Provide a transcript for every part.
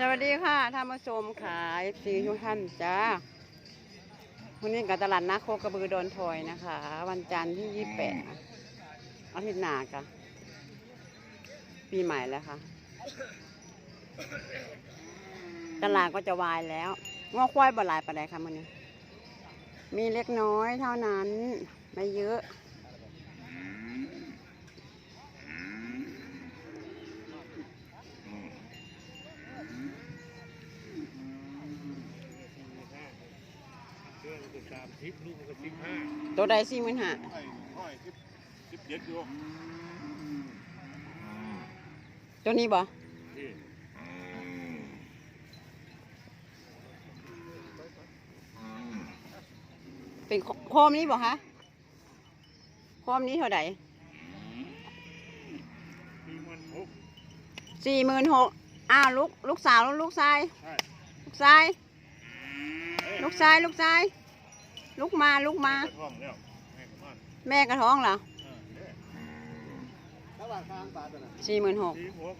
สวัสดีค่ะท่านผู้ชมขายสีทุกท่านจ้าวันนี้กับตลาดนัดโคกระบือโดนถอยนะคะ วันจันทร์ที่ยี่แปดอาทิตย์หน้าค่ะ ปีใหม่แล้วค่ะ ตลาดก็จะวายแล้วงอควายบ่หลายปานใดค่ะมันนี้ มีเล็กน้อยเท่านั้น ไม่เยอะ สามสิบลูกก็สิบห้าตัวใดสี่หมื่นห้าห้อยห้อยสิบสิบเจ็ดอยู่ตัวนี้บ่ที่เป็นโคมนี้บ่คะโคมนี้เท่าไหร่มีมันหกสี่หมื่นหกอ้าวลูกลูกสาวลูกชายใช่ ลูกชายลูกชาย ลูกชาย ลูกมาลูกมาจะท่องแล้วแม่งมันแม่กระท้องเหรอเออเนี่ยระหว่างทางปลาตัวนั้นสี่หมื่นหกสี่หก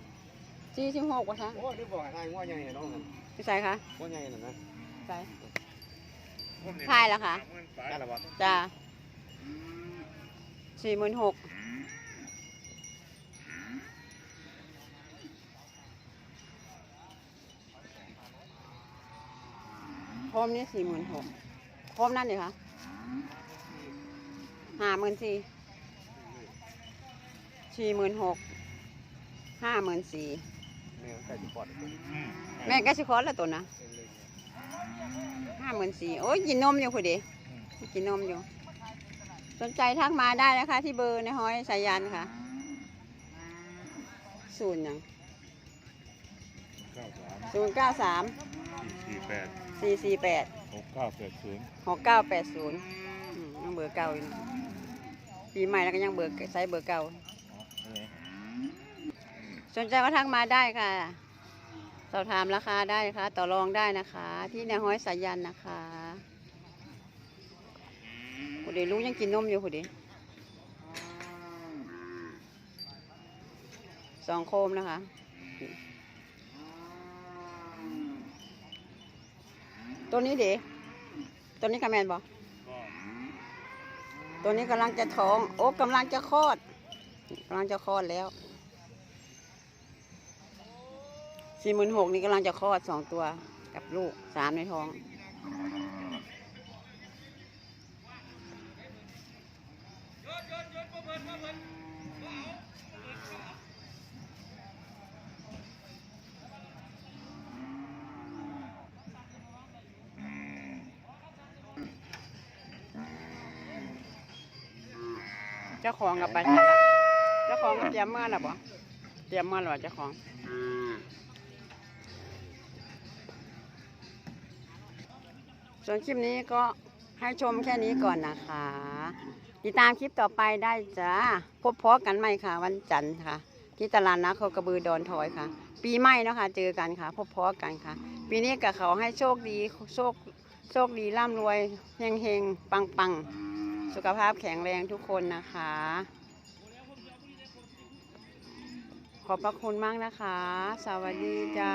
สี่สิบหกวะคะโอ้นี่บอกให้ทางง้อใหญ่น้องนั่นพี่ชายคะง้อใหญ่นั่นนะใช่ผมเนี่ยใช่แล้วค่ะ สามหมื่นไปได้หรอวะจ้าสี่หมื่นหกโคมนี้สี่หมื่นหก โคมนั่นดิคะห้าหมื่นสี่สี่หมื่นหกห้าหมื่นสี่แม่ใส่ดีปอดอืมแม่ก็สิคอสละตัวนะห้าหมื่นสี่โอ้ยกินนมอยู่พอดีกินนมอยู่ สนใจทักมาได้นะคะ ที่เบอร์ในห้อยสายันค่ะศูนย์หยังเก้าสามศูนย์เก้าสามสี่สี่แปดสี่สี่แปด หกเก้าแปดศูนย์หกเก้าแปดศูนย์ยังเบอร์เก่าอยู่นะปีใหม่แล้วก็ยังเบอร์ใช้เบอร์เก่า สนใจก็ทักมาได้ค่ะ สอบถามราคาได้นะคะ ต่อรองได้นะคะ ที่ในห้อยสายันนะคะผู้ใดรู้ยังกินนมอยู่ผู้ใดสองโคมนะคะ ตัวนี้เด็ตัวนี้กระแมนบอก็ตัวนี้กำลังจะท้อง โอ้กำลังจะคลอดกำลังจะคลอดแล้วสี่หมื่นหกนี่กำลังจะคลอดสองตัวกับลูกสามในท้อง เจ้าของกับไปเจ้าของเตรียมเมื่อหรอบ่าเตรียมเมื่อหรอเจ้าของส่วนคลิปนี้ก็ให้ชมแค่นี้ก่อนนะคะ ติดตามคลิปต่อไปได้จ้าพบพอกันใหม่ค่ะ วันจันทร์ค่ะ ที่ตลาดนัดโคกระบือดอนทอยค่ะ ปีใหม่เนาะคะเจอกันค่ะ พบพอกันค่ะ ปีนี้กับเขาให้โชคดีโชคโชคดีร่ำรวยเฮงเฮงปังปัง สุขภาพแข็งแรงทุกคนนะคะ ขอบพระคุณมากนะคะ สวัสดีจ้า